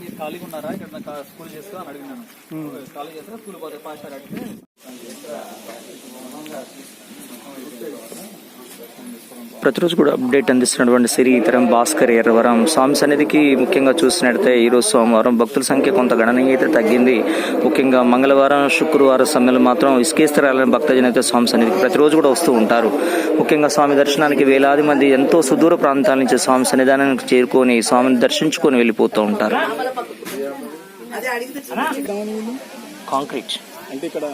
మీరు ఖాళీగా ఉన్నారా? ఇక్కడ స్కూల్ చేసుకో అని అడిగినాను. ఖాళీ చేస్తే స్కూల్ పోతే పాస్ అడిగితే ప్రతిరోజు కూడా అప్డేట్ అందిస్తున్నటువంటి సిరి ఇతరం భాస్కర్ ఎర్రవరం స్వామి సన్నిధికి ముఖ్యంగా చూసినట్లయితే ఈరోజు సోమవారం భక్తుల సంఖ్య కొంత గణనీయంగా అయితే తగ్గింది. ముఖ్యంగా మంగళవారం శుక్రవారం సమయంలో మాత్రం ఇసుకేస్తరాలని భక్తజన అయితే స్వామి సన్నిధికి ప్రతిరోజు కూడా వస్తూ ఉంటారు. ముఖ్యంగా స్వామి దర్శనానికి వేలాది మంది ఎంతో సుదూర ప్రాంతాల నుంచి స్వామి సన్నిధానానికి చేరుకొని స్వామిని దర్శించుకొని వెళ్ళిపోతూ ఉంటారు. కాంక్రీట్. అంటే ఇక్కడ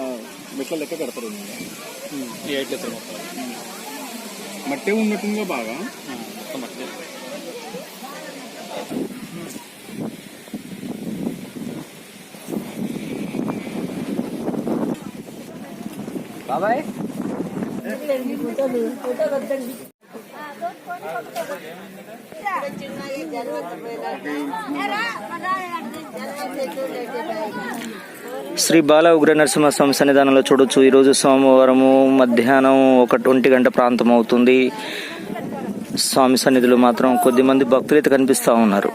మెట్ల లెక్క కడతారు. ఈ ఎయిట్ లెటర్ మొత్తం మట్టే ఉన్నట్టుందిగా బాగా ఆ, మొత్తం అట్లే బాబాయ్ శ్రీ బాల ఉగ్ర నరసింహస్వామి సన్నిధానంలో చూడొచ్చు. ఈరోజు సోమవారము మధ్యాహ్నం ఒక ఒంటి గంట ప్రాంతం అవుతుంది. స్వామి సన్నిధిలో మాత్రం కొద్ది మంది కనిపిస్తూ ఉన్నారు.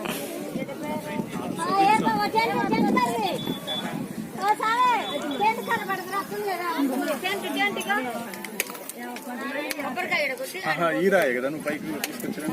ఈ రాయే కదా నువ్వు పైకి తీసుకొచ్చిన?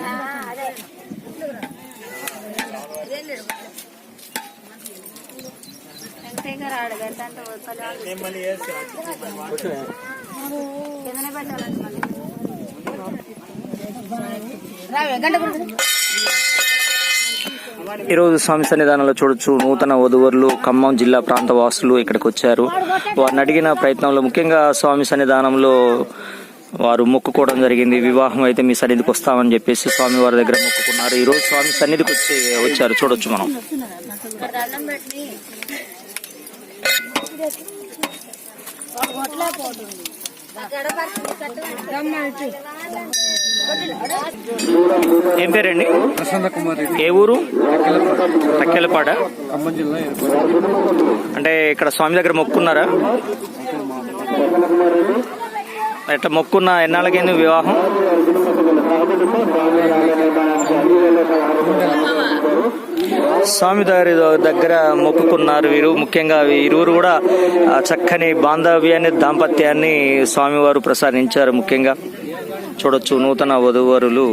ఈరోజు స్వామి సన్నిధానంలో చూడొచ్చు నూతన వధువరులు ఖమ్మం జిల్లా ప్రాంత వాసులు ఇక్కడికి వచ్చారు. వారిని అడిగిన ప్రయత్నంలో ముఖ్యంగా స్వామి సన్నిధానంలో వారు మొక్కుకోవడం జరిగింది. వివాహం అయితే మీ సన్నిధికి వస్తామని చెప్పేసి స్వామి వారి దగ్గర మొక్కుకున్నారు. ఈ రోజు స్వామి సన్నిధికి వచ్చి వచ్చారు. చూడొచ్చు మనం. ఏం పేరండి? ఏ ఊరు? తక్కెలపాడ. అంటే ఇక్కడ స్వామి దగ్గర మొక్కున్నారా ఎట్లా మొక్కున్న ఎన్నాళ్ళకైంది వివాహం? స్వామి గారి దగ్గర మొక్కుకున్నారు వీరు. ముఖ్యంగా వీరు కూడా చక్కని బాంధవ్యాన్ని దాంపత్యాన్ని స్వామివారు ప్రసాదించారు ముఖ్యంగా. చూడొచ్చు నూతన వధువరులు.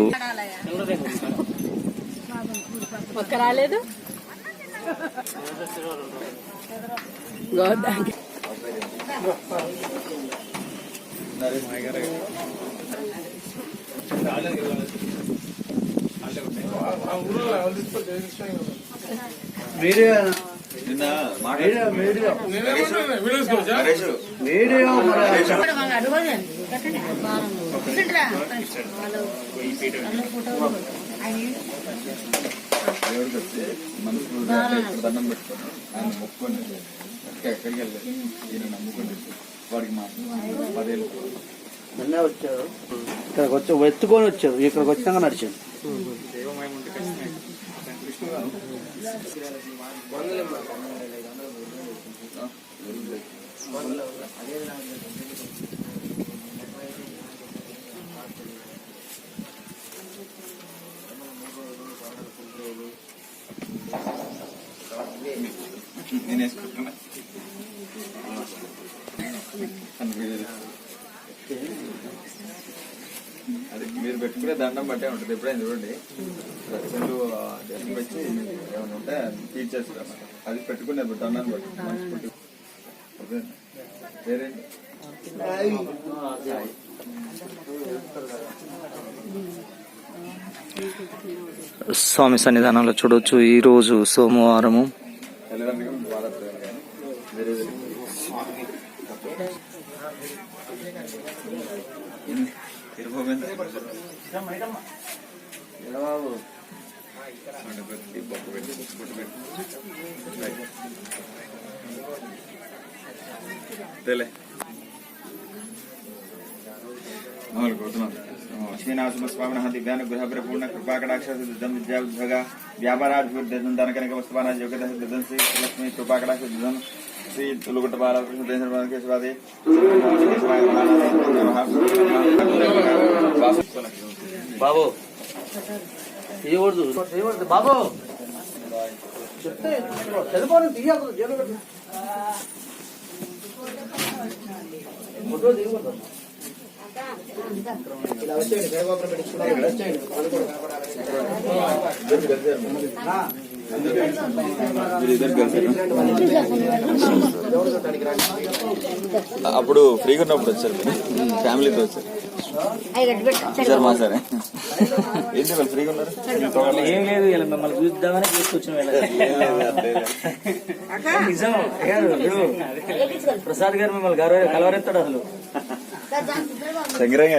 ఒక్క రాలేదు దండం పెట్టుకొని ఆయన మొక్కుకొని ఇంకా ఎక్కడికి వెళ్ళలేదు. ఈయన నమ్ముకొని వాడికి మాత్రం పదేళ్ళు. నిన్నే వచ్చారు ఇక్కడికి వచ్చి ఎత్తుకొని వచ్చారు ఇక్కడికి వచ్చినాక నడిచాను నేను వేసుకుంటున్నా. అది మీరు పెట్టుకునే దండం బట్టే ఉంటుంది. ఎప్పుడైనా చూడండి. దర్శనలు దర్శనం వచ్చి ఏమైనా ఉంటే ఫీడ్ చేస్తారు అది పెట్టుకునే దండాన్ని బట్టి మనసు పేరేంటి స్వామి సన్నిధానంలో చూడొచ్చు. ఈరోజు సోమవారము. పెట్టి బొక్క పెట్టి బొట్టు పెట్టి తెలే శ్రీనాథస్వామిన దివ్యానుగ్రహ పరిపూర్ణ కృపాకటాక్ష విద్యాభగ వ్యాపారాభివృద్ధి వస్తువాన యోగ్యత సిద్ధం శ్రీ లక్ష్మీ కృపాకటాక్ష సిద్ధం శ్రీ తులుగుట్ట బాలకృష్ణ దేశ కేశవాది బాబు తీయకూడదు తీయకూడదు బాబు చెప్తే చనిపోను తీయకూడదు పెట్టు. ఫోటో తీయకూడదు ఇలా వచ్చేయండి కైగోపురం పెట్టించుకున్నాం వచ్చేయండి వాళ్ళు కూడా కనపడాలి. మీరు ఇద్దరు కలిసారు అప్పుడు ఫ్రీగా ఉన్నప్పుడు వచ్చారు మీరు? ఫ్యామిలీతో వచ్చారు? సార్ మా సరే. ఏంటి వాళ్ళు ఫ్రీగా ఉన్నారు? ఏం లేదు ఇలా మిమ్మల్ని చూద్దామని తీసుకొచ్చిన నిజం ప్రసాద్ గారు మిమ్మల్ని గౌరవ కలవరెత్తాడు అసలు. dengerin gak?